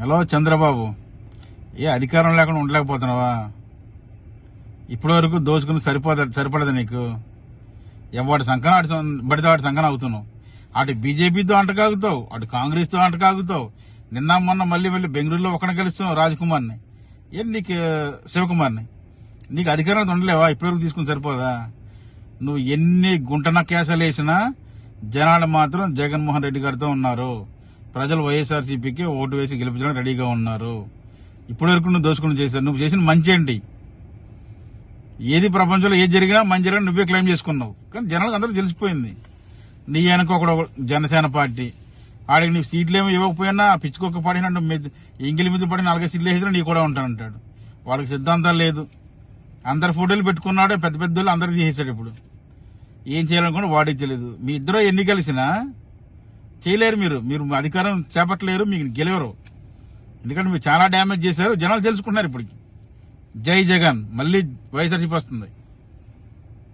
Hello Chandrababu ఏ అధికారం లేకుండా ఉండలేకపోతున్నావా? ఇప్పటి వరకు దోచుకుని సరిపోద సరిపడదు నీకు. ఎవడి సంకన అటు బడితే వాటి వాడి సంకన అవుతున్నావు. అటు బీజేపీతో అంటకాగుతావు అటు కాంగ్రెస్తో అంటకాగుతావు. నిన్న మొన్న మళ్ళీ మళ్ళీ బెంగళూరులో ఒకరిని కలుస్తున్నావు రాజ్కుమార్ని. ఏం నీకు శివకుమార్ని? నీకు అధికారం ఉండలేవా? ఇప్పటివరకు తీసుకుని సరిపోదా? నువ్వు ఎన్ని గుంటన కేసలు వేసినా జనాలు మాత్రం జగన్మోహన్ రెడ్డి గారితో ఉన్నారు. ప్రజలు వైఎస్ఆర్సీపీకి ఓటు వేసి గెలిపించడానికి రెడీగా ఉన్నారు. ఇప్పటి వరకు నువ్వు దోసుకుని చేశావు. నువ్వు చేసిన మంచి ఏంటి? ఏది ప్రపంచంలో ఏది జరిగినా మంచి జరిగినా నువ్వే క్లెయిమ్ చేసుకున్నావు. కానీ జనాలకు అందరూ తెలిసిపోయింది. నీ వెనక ఒకడు జనసేన పార్టీ. ఆడికి నీ సీట్లు ఏమో ఇవ్వకపోయినా ఆ పిచ్చుకొక్క పడినట్టు మెద్- ఎంగిలి మీద పడి నాలుగైదు సీట్లు వేసినా నీ కూడా ఉంటానంటాడు వాళ్ళకి సిద్ధాంతాలు లేదు. అందరు ఫోటోలు పెట్టుకున్నాడే పెద్ద పెద్ద వాళ్ళు అందరికి తీసేశాడు ఇప్పుడు. ఏం చేయాలనుకున్నా వాడికి తెలియదు మీ ఇద్దరు ఎన్ని కలిసినా చేయలేరు మీరు. మీరు అధికారం చేపట్టలేరు మీకు గెలవరు. ఎందుకంటే మీరు చాలా డ్యామేజ్ చేశారు. జనాలు తెలుసుకున్నారు ఇప్పటికి. జై జగన్. మళ్ళీ వైఎస్ఆర్సీపీ వస్తుంది.